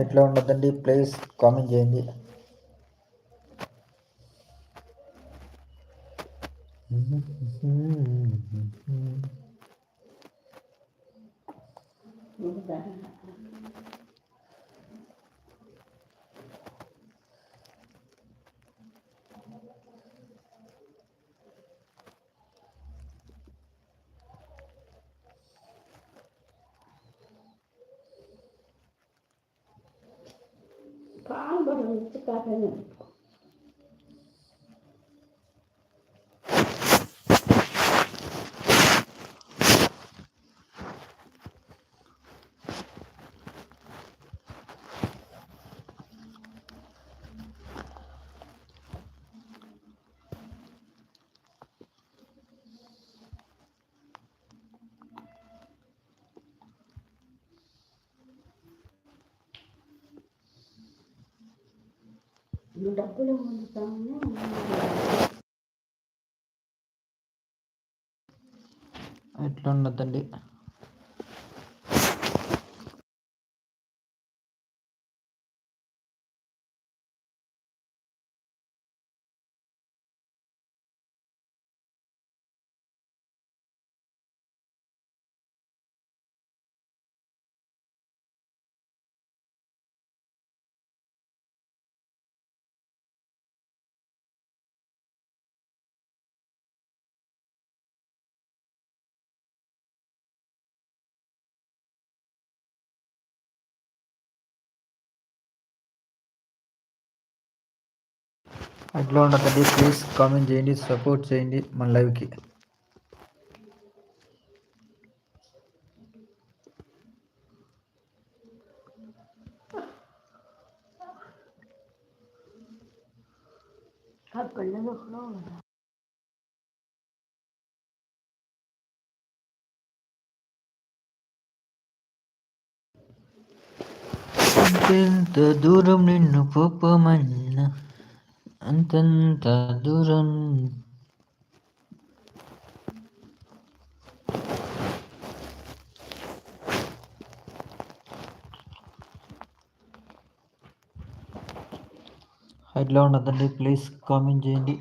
ఎట్లా ఉండదండి? Please comment చేయండి. పాలు all డబ్బులు పొందుతామని ఎట్లా ఉండద్దండి ఎట్లా ఉండదండి ప్లీజ్ కామెంట్ చేయండి సపోర్ట్ చేయండి మన లైవ్కి. అంతెంత దూరం నిన్ను పోపమన్నా అంతంత దూరం. హైట్లో ఉండదండి ప్లీజ్ కామెంట్ చేయండి.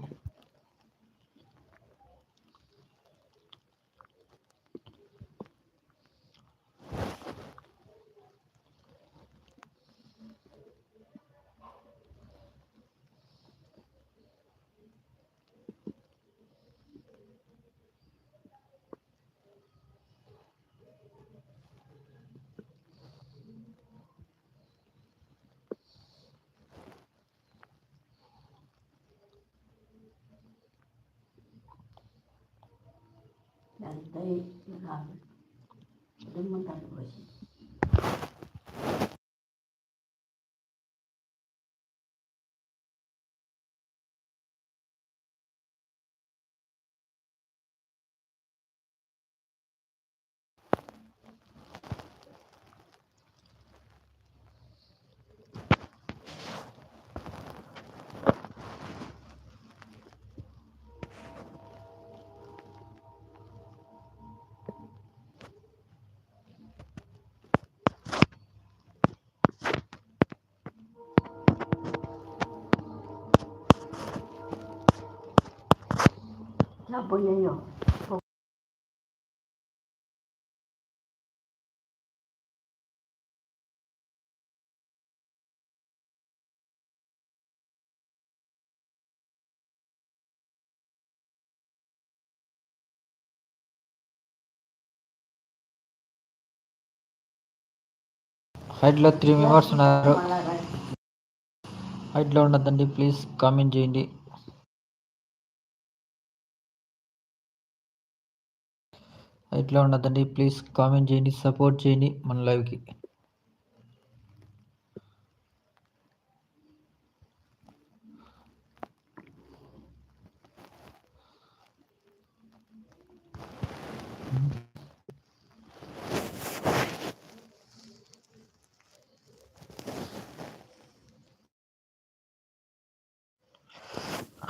ఎంత కాదు దుమ్మంటారు పోసి డబ్బులు హైట్లో త్రీ మెంబర్స్ ఉన్నారు. హైట్లో ఉండదండి ప్లీజ్ కామెంట్ చేయండి. ఎట్లా ఉండదండి ప్లీజ్ కామెంట్ చేయండి సపోర్ట్ చేయండి మన లైవ్కి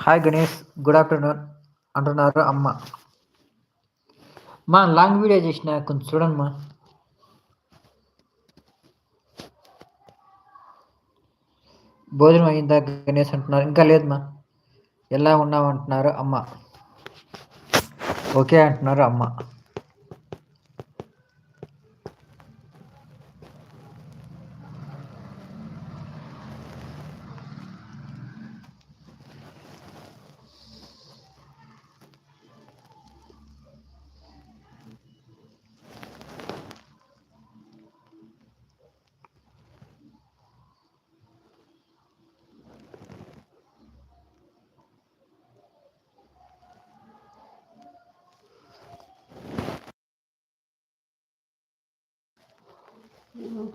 హాయ్ గణేష్ గుడ్ ఆఫ్టర్నూన్ అంటున్నారు అమ్మ. మా లాంగ్ వీడియో చేసిన కొంచెం చూడండి మా భోజనం అయిందా గణేష్ అంటున్నారు. ఇంకా లేదు మా ఎలా ఉన్నామంటున్నారు అమ్మ. ఓకే అంటున్నారు అమ్మ.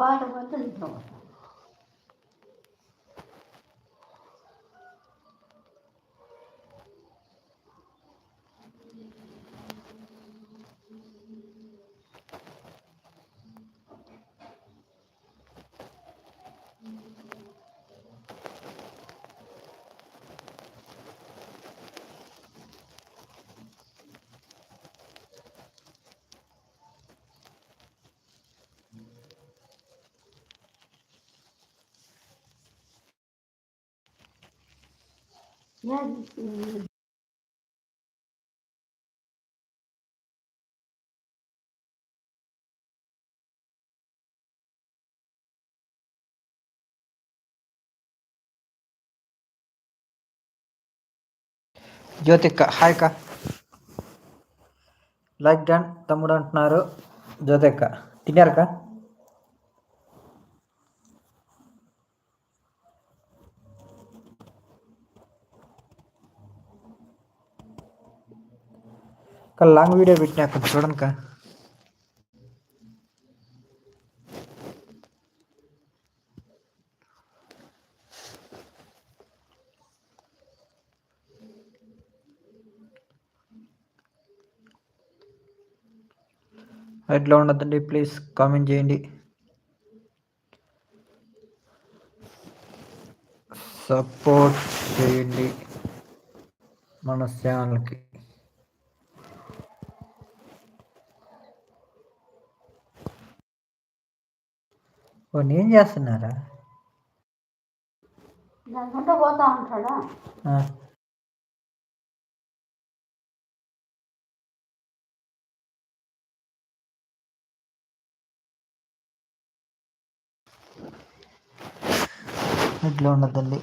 పాట పోతే ఇంట్లో జ్యోతిక్క హాయ్ అక్క లైక్ డన్ తమ్ముడు అంటున్నారు. జ్యోతిక్క తిన్నారక్క లాంగ్ వీడియో పెట్టినా కొంచెం చూడనుక. ఎట్లా ఉండదండి ప్లీజ్ కామెంట్ చేయండి. సపోర్ట్ చేయండి. మన ఛానల్కి ఓ నేను చేస్తున్నారా? దానికంటే పోతా ఉంటాడా. ఇట్లా ఉండదండి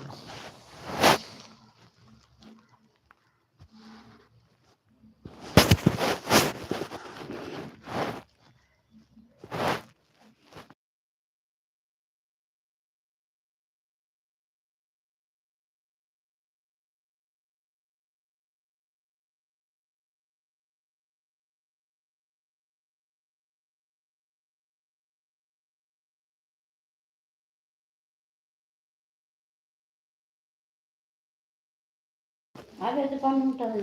అదే పని ఉంటుంది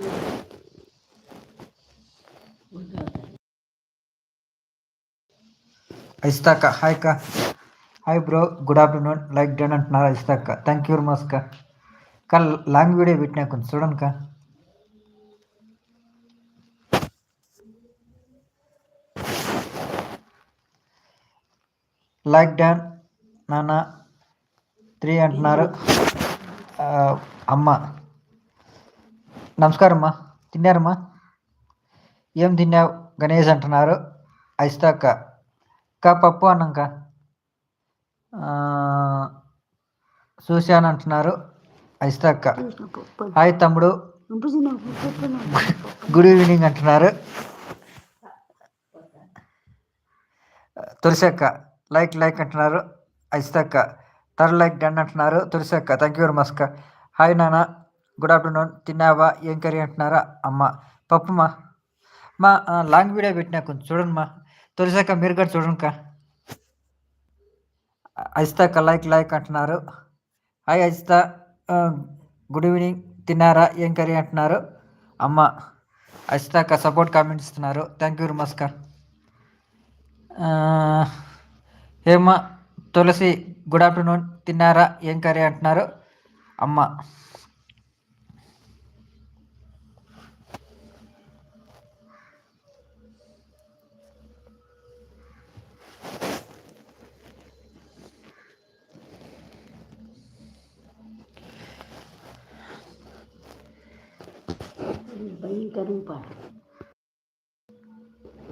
ఇస్తాక హాయ్ అక్క hi bro good afternoon like done అంటున్నారు ఇస్తాక థ్యాంక్ యూ వెరీ మచ్ అక్క అక్క లాంగ్ వీడియో పెట్టినా కొంచెం చూడండి అక్క లైక్ డన్ నాన్న త్రీ అంటున్నారు ఆ, అమ్మ నమస్కారమ్మా. తిన్నారమ్మా? ఏం తిన్నావు? గణేష్ అంటున్నారు. ఐస్తాక కా పప్పు అన్నాక? చూశాను అంటున్నారు. ఐస్తాక హాయ్ తమ్ముడు. గుడ్ ఈవినింగ్ అంటున్నారు. తులసక్క లైక్ లైక్ అంటున్నారు. ఐస్తాక థర్డ్ లైక్ డన్ అంటున్నారు. తులసక్క thank you very much hi నాన్న. గుడ్ ఆఫ్టర్నూన్ తిన్నావా? ఏం కర్రీ అంటున్నారా? అమ్మ పప్పుమా? మా లాంగ్ వీడియో పెట్టినా కొంచెం చూడండి మా తులసక్క మీరు కూడా చూడండి అజితాక లైక్ లైక్ అంటున్నారు. హాయ్ అజిత గుడ్ ఈవినింగ్ తిన్నారా? ఏం కర్రీ అంటున్నారు? అమ్మ ఐస్తాక సపోర్ట్ కామెంట్ ఇస్తున్నారు. Thank you namaskar. Much Hema Tulasi good afternoon తిన్నారా? ఏం కర్రీ అంటున్నారు? అమ్మ. గరువు పాట.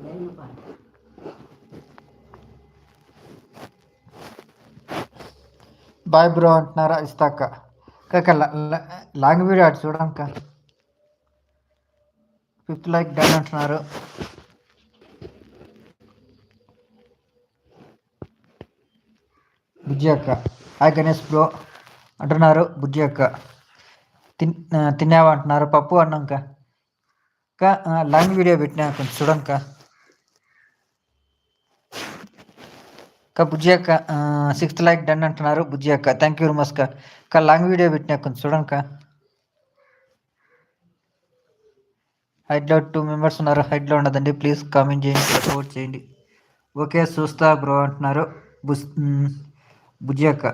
గరువు పాట. బాయ్ బ్రో అంటున్నారా? ఇస్తాక కాక లాంగ్ వీడియో అటు చూడక ఫిఫ్త్ లైక్ డన్ అంటున్నారు. బుజ్జి అక్క. Hi Ganesh bro. అంటున్నారు బుజ్జి అక్క. తిన్ తిన్నావా అంటున్నారు? పప్పు అన్నాక అక్క లాంగ్ వీడియో పెట్టినా కొంచెం చూడంక. అక్క బుజ్జి అక్క సిక్స్త్ లైక్ డన్ అంటున్నారు. బుజ్జి అక్క థ్యాంక్ యూ వెరీ మచ్ అక్క లాంగ్ వీడియో పెట్టినా కొంచెం చూడంక. హైట్లో టూ మెంబర్స్ ఉన్నారు. హైట్లో ఉండదండి. ప్లీజ్ కామెంట్ చేయండి సపోర్ట్ చేయండి. ఓకే చూస్తా బ్రో అంటున్నారు. బుజ్ బుజ్జి అక్క.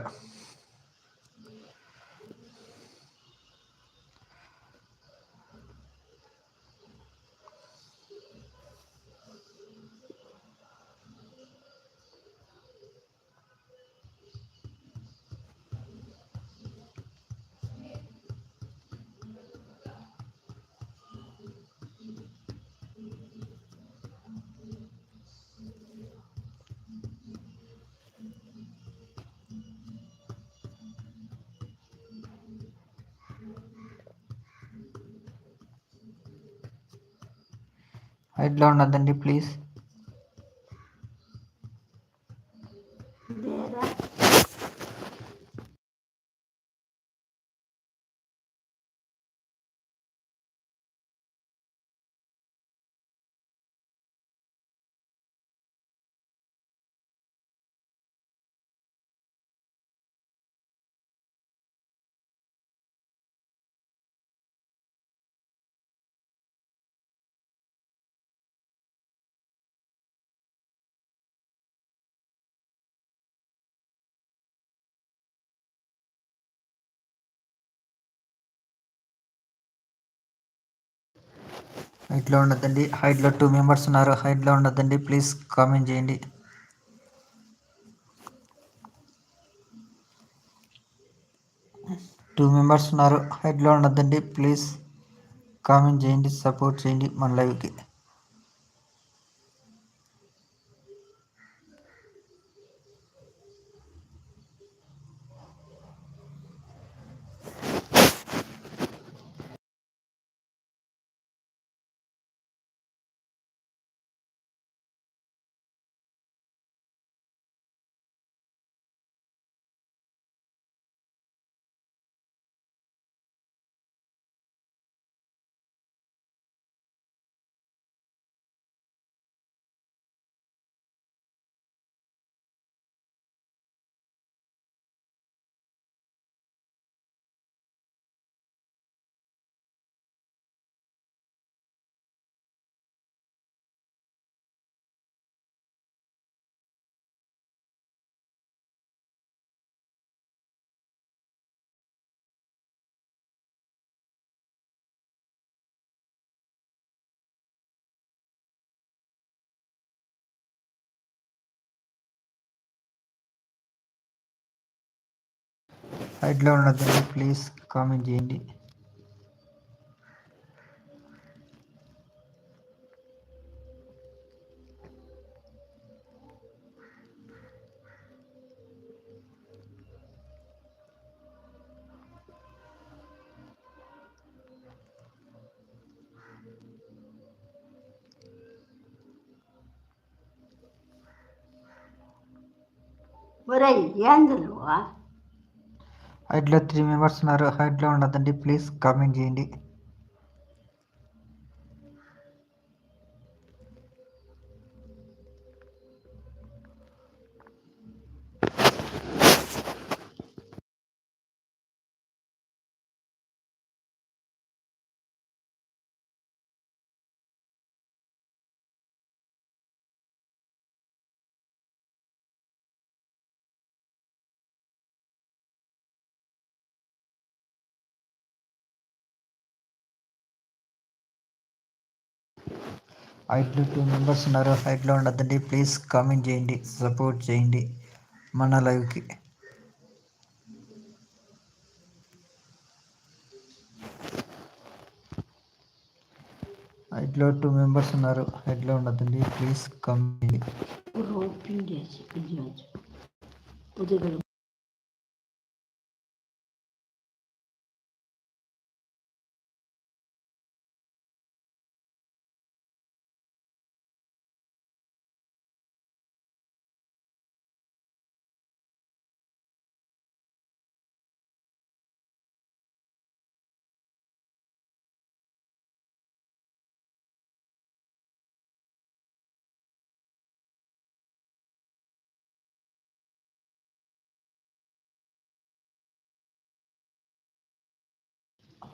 హైట్లో ఉండదండి ప్లీజ్ ఇదేరా హైట్లో ఉండదండి హైట్లో టూ మెంబర్స్ ఉన్నారు. హైట్లో ఉండదండి ప్లీజ్ కామెంట్ చేయండి. టూ మెంబర్స్ ఉన్నారు. హైట్లో ఉండొద్దండి. ప్లీజ్ కామెంట్ చేయండి. సపోర్ట్ చేయండి మన లైవ్కి. హైట్లో ఉండొద్దండి ప్లీజ్ కామెంట్ చేయండి. ఒరేయ్ ఏంది నువ్వు? హైట్లో త్రీ మెంబర్స్ ఉన్నారు. హైట్లో ఉండద్దండి. ప్లీజ్ కామెంట్ చేయండి. హైట్లో టూ మెంబర్స్ ఉన్నారు. హైట్లో ఉండదండి ప్లీజ్ కామెంట్ చేయండి. సపోర్ట్ చేయండి మన లైవ్కి. హైట్లో టూ మెంబర్స్ ఉన్నారు. హైట్లో ఉండదండి ప్లీజ్ కమ్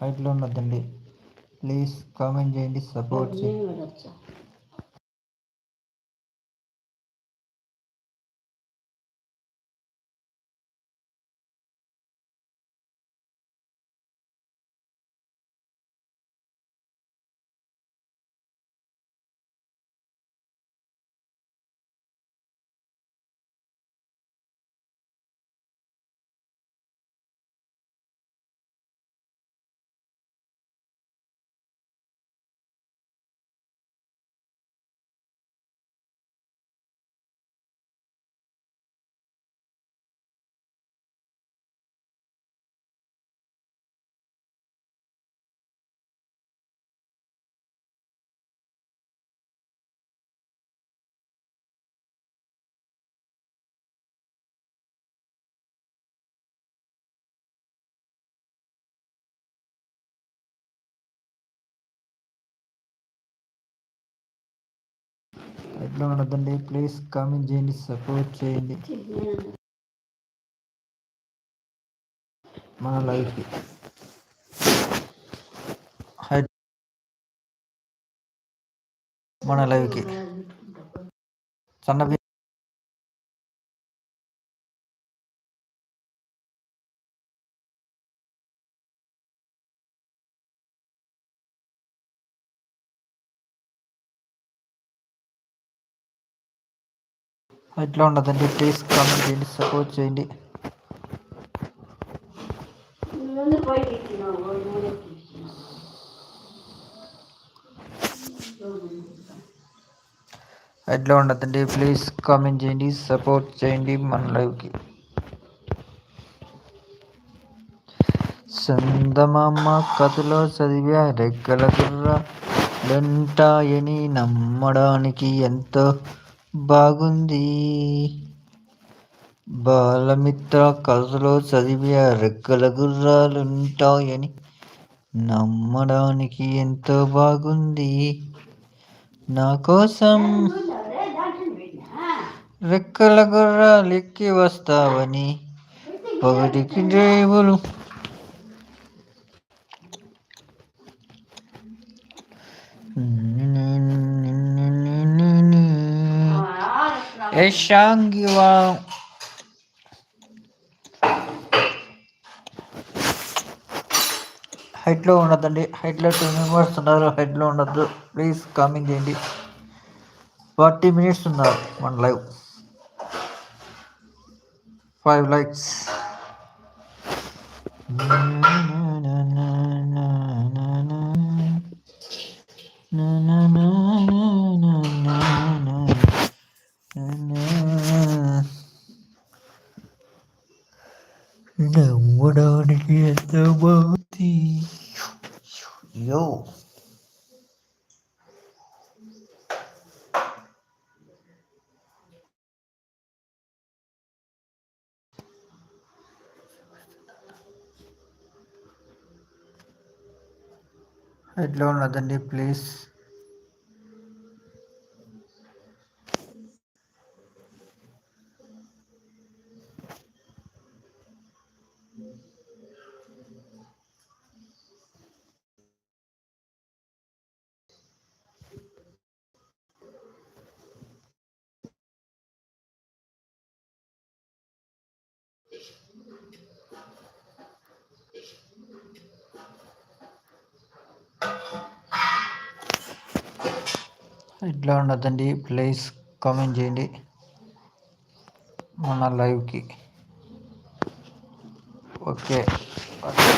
పిండేసి పిండేసి హైట్లో ప్లీజ్ కామెంట్ చేయండి సపోర్ట్ చేయండి. ఎట్లా ఉండదండి ప్లీజ్ కామెంట్ చేయండి సపోర్ట్ చేయండి. మన లైఫ్ మన లైఫ్కి. సన్న ఎట్లా ఉండదండి ప్లీజ్ కామెంట్ చేయండి. సపోర్ట్ చేయండి. ఎట్లా ఉండదండి ప్లీజ్ కామెంట్ చేయండి. సపోర్ట్ చేయండి మన లైవ్కి సందమామ కథలో చదివా రెక్కల గుర్ర లెంటాయని నమ్మడానికి ఎంతో బాగుంది. బాలమిత్ర కథలో చదివా రెక్కల గుర్రాలుంటాయని నమ్మడానికి ఎంతో బాగుంది. నా కోసం రెక్కల గుర్రాలు ఎక్కి వస్తావని ఒకటికి డ్రైవులు యశాంగివా హైట్లో ఉండదండి. హైట్లో టూ మెంబర్స్ ఉన్నారు. హైట్లో ఉండద్దు. ప్లీజ్ కామెంట్ చేయండి. ఫార్టీ మినిట్స్ ఉన్నారు. మన లైవ్ ఫైవ్ లైక్స్ నమ్మడానికి ఎంత బాగుంది యో ఎట్లా ఉన్నదండి ప్లీజ్ ఇట్లా ఉండదండి ప్లీజ్ కామెంట్ చేయండి మన లైవ్కి. ఓకే. ఓకే.